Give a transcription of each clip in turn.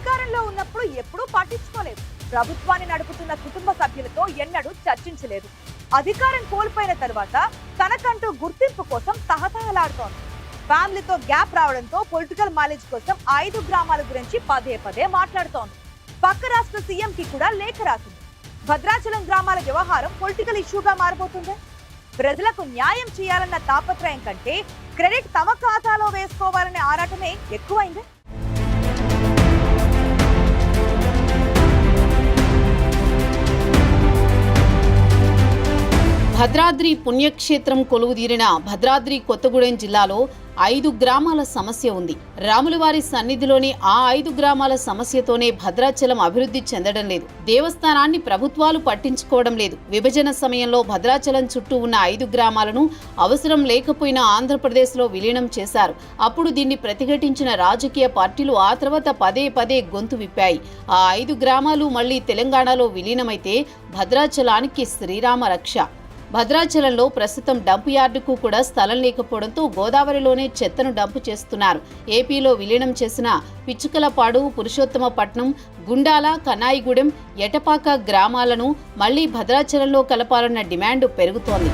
అధికారంలో ఉన్నప్పుడు ఎప్పుడూ పట్టించుకోలేదు ప్రభుత్వాన్ని నడుపుతున్న కుటుంబ సభ్యులతో ఎన్నడూ చర్చించలేదు. అధికారం కోల్పోయిన తర్వాత తనకంటూ గుర్తింపు కోసం తహతహలాడుతోంది. ఫ్యామిలీతో గ్యాప్ రావడంతో పొలిటికల్ మైలేజ్ కోసం ఐదు గ్రామాల గురించి పదే పదే మాట్లాడుతోంది. పక్క రాష్ట్ర సీఎం కి కూడా లేఖ రాసింది. భద్రాచలం గ్రామాల వ్యవహారం పొలిటికల్ ఇష్యూగా మారిపోతుంది ప్రజలకు న్యాయం చేయాలన్న తాపత్రయం కంటే క్రెడిట్ తమ ఖాతాలో వేసుకోవాలనే ఆరాటమే ఎక్కువైంది. భద్రాద్రి పుణ్యక్షేత్రం కొలువుదీరిన భద్రాద్రి కొత్తగూడెం జిల్లాలో ఐదు గ్రామాల సమస్య ఉంది. రాములవారి సన్నిధిలోని ఆ ఐదు గ్రామాల సమస్యతోనే భద్రాచలం అభివృద్ధి చెందడం లేదు. దేవస్థానాన్ని ప్రభుత్వాలు పట్టించుకోవడం లేదు. విభజన సమయంలో భద్రాచలం చుట్టూ ఉన్న ఐదు గ్రామాలను అవసరం లేకపోయినా ఆంధ్రప్రదేశ్లో విలీనం చేశారు. అప్పుడు దీన్ని ప్రతిఘటించిన రాజకీయ పార్టీలు ఆ తర్వాత పదే పదే గొంతు విప్పాయి. ఆ ఐదు గ్రామాలు మళ్ళీ తెలంగాణలో విలీనమైతే భద్రాచలానికి శ్రీరామ రక్ష. భద్రాచలంలో ప్రస్తుతం డంప్ యార్డుకు కూడా స్థలం లేకపోవడంతో గోదావరిలోనే చెత్తను డంప్ చేస్తున్నారు. ఏపీలో విలీనం చేసిన పిచ్చుకలపాడు పురుషోత్తమపట్నం గుండాల కనాయిగూడెం ఎటపాక గ్రామాలను మళ్ళీ భద్రాచలంలో కలపాలన్న డిమాండ్ పెరుగుతోంది.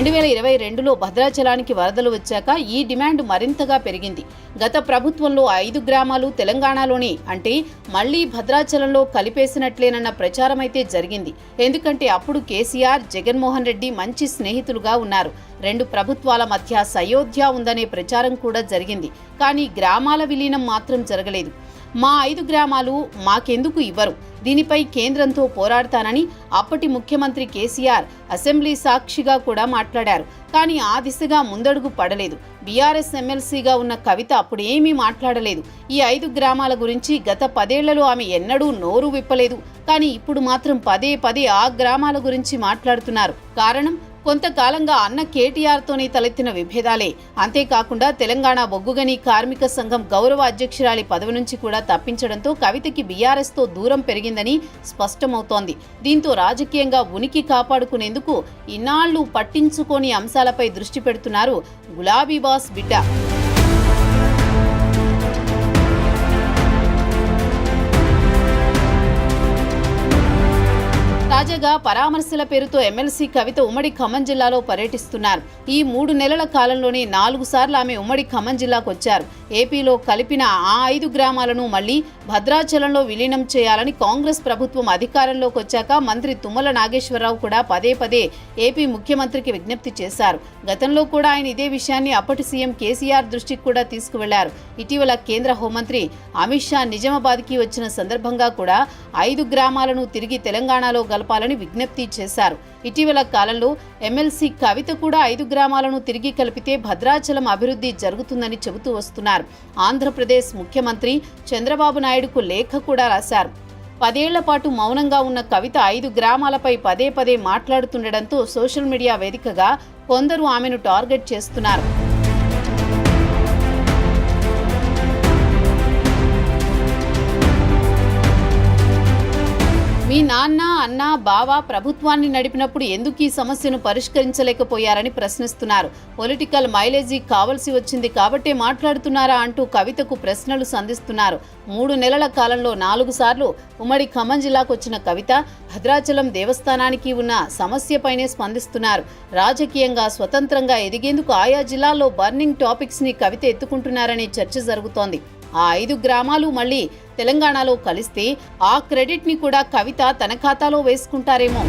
రెండు వేల ఇరవై రెండులో భద్రాచలానికి వరదలు వచ్చాక ఈ డిమాండ్ మరింతగా పెరిగింది. గత ప్రభుత్వంలో ఐదు గ్రామాలు తెలంగాణలోనే అంటే మళ్ళీ భద్రాచలంలో కలిపేసినట్లేనన్న ప్రచారం అయితే జరిగింది. ఎందుకంటే అప్పుడు కేసీఆర్ జగన్మోహన్ రెడ్డి మంచి స్నేహితులుగా ఉన్నారు. రెండు ప్రభుత్వాల మధ్య సయోధ్య ఉందనే ప్రచారం కూడా జరిగింది. కానీ గ్రామాల విలీనం మాత్రం జరగలేదు. మా ఐదు గ్రామాలు మాకెందుకు ఇవ్వరు? దీనిపై కేంద్రంతో పోరాడతానని అప్పటి ముఖ్యమంత్రి కేసీఆర్ అసెంబ్లీ సాక్షిగా కూడా మాట్లాడారు. కానీ ఆ దిశగా ముందడుగు పడలేదు. బీఆర్ఎస్ ఎమ్మెల్సీగా ఉన్న కవిత అప్పుడు ఏమీ మాట్లాడలేదు. ఈ ఐదు గ్రామాల గురించి గత పదేళ్ళలో ఆమె ఎన్నడూ నోరు విప్పలేదు. కానీ ఇప్పుడు మాత్రం పదే పదే ఆ గ్రామాల గురించి మాట్లాడుతున్నారు. కారణం కొంతకాలంగా అన్న కేటీఆర్తోనే తలెత్తిన విభేదాలే. అంతేకాకుండా తెలంగాణ బొగ్గుగని కార్మిక సంఘం గౌరవ అధ్యక్షురాలి పదవి నుంచి కూడా తప్పించడంతో కవితకి బీఆర్ఎస్తో దూరం పెరిగిందని స్పష్టమవుతోంది. దీంతో రాజకీయంగా ఉనికి కాపాడుకునేందుకు ఇన్నాళ్ళు పట్టించుకోని అంశాలపై దృష్టి పెడుతున్నారు గులాబీ బాస్ బిడ్డ. తాజాగా పరామర్శల పేరుతో ఎమ్మెల్సీ కవిత ఉమ్మడి ఖమ్మం జిల్లాలో పర్యటిస్తున్నారు. ఈ మూడు నెలల కాలంలోనే నాలుగు సార్లు ఆమె ఉమ్మడి ఖమ్మం జిల్లాకు వచ్చారు ఏపీలో కలిపిన ఆ ఐదు గ్రామాలను మళ్ళీ భద్రాచలంలో విలీనం చేయాలని కాంగ్రెస్ ప్రభుత్వం అధికారంలోకి వచ్చాక మంత్రి తుమ్మల నాగేశ్వరరావు కూడా పదే పదే ఏపీ ముఖ్యమంత్రికి విజ్ఞప్తి చేశారు. గతంలో కూడా ఆయన ఇదే విషయాన్ని అప్పటి సీఎం కేసీఆర్ దృష్టికి కూడా తీసుకువెళ్ళారు. ఇటీవల కేంద్ర హోంమంత్రి అమిత్ షా నిజామాబాద్కి వచ్చిన సందర్భంగా కూడా ఐదు గ్రామాలను తిరిగి తెలంగాణలో గలపాలని విజ్ఞప్తి చేశారు. ఇటీవల కాలంలో ఎమ్మెల్సీ కవిత కూడా ఐదు గ్రామాలను తిరిగి కలిపితే భద్రాచలం అభివృద్ధి జరుగుతుందని చెబుతూ వస్తున్నారు. ఆంధ్రప్రదేశ్ ముఖ్యమంత్రి చంద్రబాబు నాయుడు నాయుడుకు లేఖ కూడా రాశారు. పదేళ్ళ పాటు మౌనంగా ఉన్న కవిత ఐదు గ్రామాలపై పదే పదే మాట్లాడుతుండడంతో సోషల్ మీడియా వేదికగా కొందరు ఆమెను టార్గెట్ చేస్తున్నారు. మీ నాన్న అన్న బావ ప్రభుత్వాన్ని నడిపినప్పుడు ఎందుకు ఈ సమస్యను పరిష్కరించలేకపోయారని ప్రశ్నిస్తున్నారు. పొలిటికల్ మైలేజీ కావలసి వచ్చింది కాబట్టే మాట్లాడుతున్నారా అంటూ కవితకు ప్రశ్నలు సంధిస్తున్నారు. మూడు నెలల కాలంలో నాలుగు సార్లు ఉమ్మడి ఖమ్మం జిల్లాకు వచ్చిన కవిత భద్రాచలం దేవస్థానానికి ఉన్న సమస్యపైనే స్పందిస్తున్నారు. రాజకీయంగా స్వతంత్రంగా ఎదిగేందుకు ఆయా జిల్లాల్లో బర్నింగ్ టాపిక్స్ని కవిత ఎత్తుకుంటున్నారనే చర్చ జరుగుతోంది. ఆ ఐదు గ్రామాలు మళ్ళీ తెలంగాణలో కలిస్తే ఆ క్రెడిట్ని కూడా కవిత తన ఖాతాలో వేసుకుంటారేమో.